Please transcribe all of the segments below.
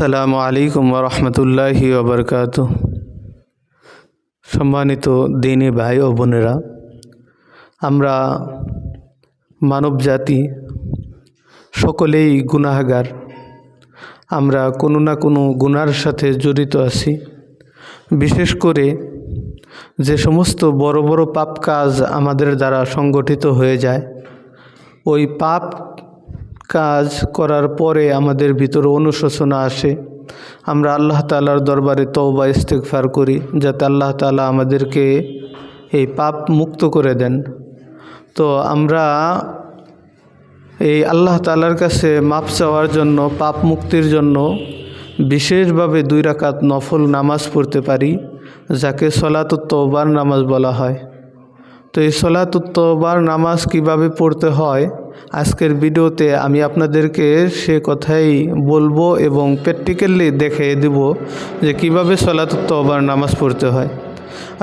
আসসালামু আলাইকুম রহমতুল্লাহি ওবরকাত সম্মানিত দিনী ভাই ও বোনেরা, আমরা মানব জাতি সকলেই গুনাহগার। আমরা কোনো না কোনো গুনার সাথে জড়িত আছি। বিশেষ করে যে সমস্ত বড় বড় পাপ কাজ আমাদের দ্বারা সংগঠিত হয়ে যায়, ওই পাপ কাজ করার পরে আমাদের ভিতরে অনুশোচনা আসে। আমরা আল্লাহ তালার দরবারে তওবা ইস্তেকফার করি, যাতে আল্লাহ তালা আমাদেরকে এই পাপ মুক্ত করে দেন। তো আমরা এই আল্লাহ তালার কাছে মাপ চাওয়ার জন্য, পাপ মুক্তির জন্য বিশেষভাবে দুই রাকাত নফল নামাজ পড়তে পারি, যাকে সলাতুত্তবার নামাজ বলা হয়। তো এই সলাতুত্তবার নামাজ কীভাবে পড়তে হয় আজকের ভিডিওতে আমি আপনাদেরকে সে কথাই বলব এবং প্র্যাকটিক্যালি দেখিয়ে দেব যে কীভাবে সলাতুত্তবার নামাজ পড়তে হয়।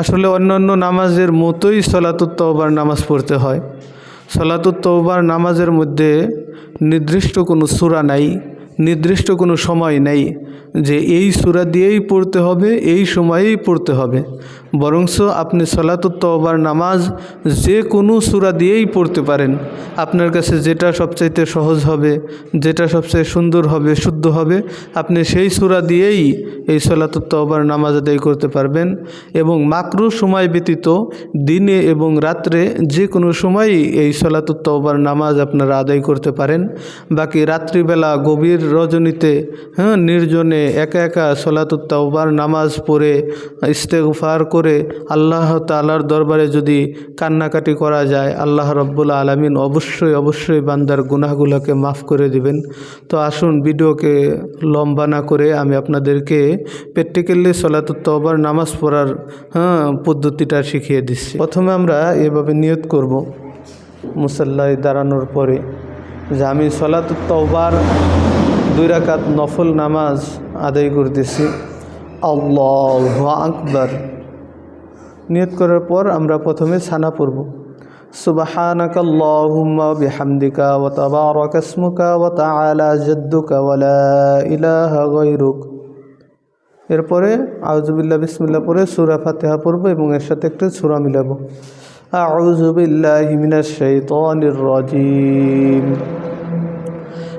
আসলে অন্যান্য নামাজের মতোই সলাতুত্তবার নামাজ পড়তে হয়। সলাতুত্তবার নামাজের মধ্যে নির্দিষ্ট কোনো সুরা নাই, নির্দিষ্ট কোনো সময় নেই যে এই সূরা দিয়েই পড়তে হবে, এই সময়েই পড়তে হবে। বরংস আপনি সলাতুত্তবার নামাজ যে কোনো সূরা দিয়েই পড়তে পারেন। আপনার কাছে যেটা সবচাইতে সহজ হবে, যেটা সবচেয়ে সুন্দর হবে, শুদ্ধ হবে, আপনি সেই সূরা দিয়েই এই সলাতুত্তবার নামাজ আদায় করতে পারবেন এবং মাকরু সময় ব্যতীত দিনে এবং রাত্রে যে কোনো সময়ই এই সলাতুত্তবার নামাজ আপনারা আদায় করতে পারেন। বাকি রাত্রিবেলা গভীর রজনীতে হ্যাঁ নির্জনে একা একা সলাতুত্তবার নামাজ পড়ে, ইস্তেগফার করে আল্লাহ তালার দরবারে যদি কান্নাকাটি করা যায়, আল্লাহ রব্বুল আলমিন অবশ্যই অবশ্যই বান্দার গুনাহগুলোকে মাফ করে দিবেন। তো আসুন ভিডিওকে লম্বা না করে আমি আপনাদেরকে প্র্যাকটিক্যালি সলাতুত্তবার নামাজ পড়ার হ্যাঁ পদ্ধতিটা শিখিয়ে দিচ্ছি। প্রথমে আমরা এভাবে নিয়ত করব মুসাল্লায় দাঁড়ানোর পরে যে আমি সলাতুত্তবার দুই রাকাত নফল নামাজ আদায় করতেছি আল্লাহ আকবার নিয়ত করার পর আমরা প্রথমে সানা পড়ব سبحانك اللهم بحمدك وتبارك اسمك وتعالى جدك ولا إله غيرك এরপরে আউজুবিল্লাহ বিসমিল্লা পরে সুরা ফাতেহা পড়ব এবং এর সাথে একটা সুরা মিলাবো আউযু বিল্লাহি মিনাশ শাইতানির রাজিম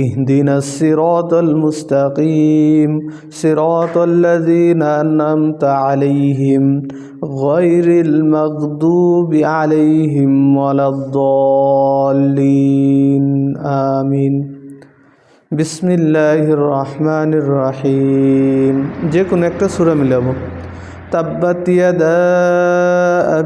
اهدنا الصراط المستقيم صراط الذين أنعمت عليهم غير المغضوب عليهم ولا الضالين آمين بسم الله الرحمن الرحيم যে কোনো একটা সূরা মিলাবো تبت يدا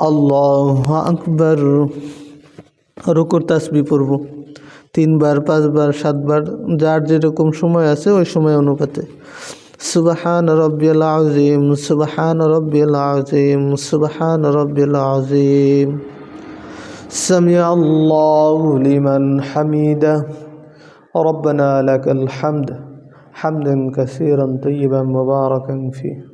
আল্লাহ আকবর রুকুর তাসবি পড়ব তিনবার পাঁচবার সাতবার যার যেরকম সময় আছে ওই সময় অনুপাতে সুবাহান রব্বিল আজিম সুবাহান রব্বিল আজিম সুবাহান রব্বিল আজিম سمع الله لمن حميده ربنا لك الحمد حمدا كثيرا طيبا مباركا فيه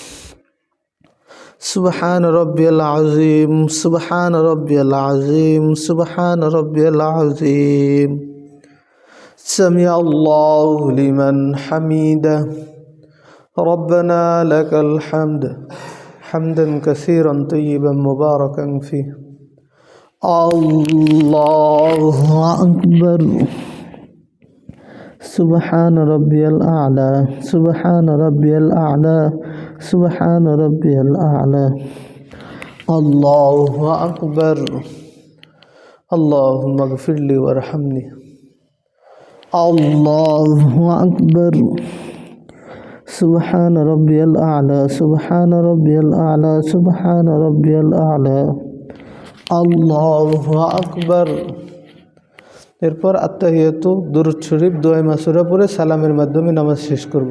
سبحان ربي العظيم سبحان ربي العظيم سبحان ربي العظيم. سمع الله لمن حميده. ربنا لك الحمد. حمدا كثيرا طيبا مباركا فيه. الله أكبر. سبحان ربي الأعلى. سبحان ربي الأعلى. سبحان ربي الأعلى الله أكبر اللهم اغفر لي وارحمني الله أكبر سبحان ربي الأعلى سبحان ربي الأعلى سبحان ربي الأعلى الله أكبر এরপর আত্মাহিয়াতু দুরুদ শরীফ দোয়াই মাসুরা পরে সালামের মাধ্যমে নামাজ শেষ করব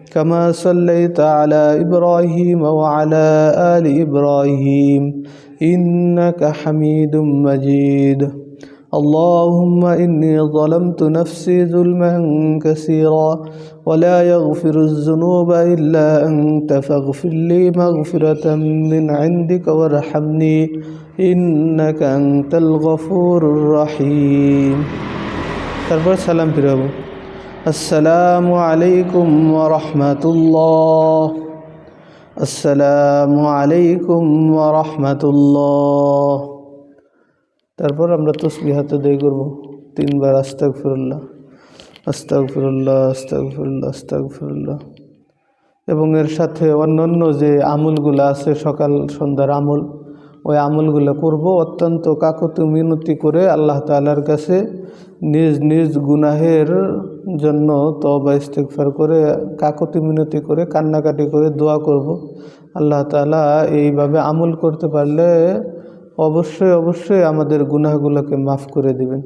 كما صليت على إبراهيم وعلى آل إبراهيم إنك حميد مجيد اللهم إني ظلمت نفسي ظلما كثيرا ولا يغفر الذنوب إلا أنت فاغفر لي مغفرة من عندك وارحمني إنك أنت الغفور الرحيم তারপর সালাম ফিরাবো আসসালামু আলাইকুম ওরহমতুল্লাহ আসসালামু আলাইকুম ওরহমতুল্লাহ তারপর আমরা তসবিহাতে দেয় করব। তিনবার আস্তাক ফিরুল্লাহ আস্তাক ফিরুল্লাহ আস্তাক ফিরুল্লাহ আস্তাক ফিরুল্লাহ এবং এর সাথে অন্যান্য যে আমলগুলো আছে, সকাল সন্ধ্যার আমল, ওই আমলগুলো করব। অত্যন্ত কাকতি মিনতি করে আল্লাহ তালার কাছে নিজ নিজ গুনাহের জন্য তবা ইস্তেকফার করে, কাকতি মিনতি করে, কান্নাকাটি করে দোয়া করব। আল্লাহ তালা এইভাবে আমল করতে পারলে অবশ্যই অবশ্যই আমাদের গুনাহগুলোকে মাফ করে দিবেন।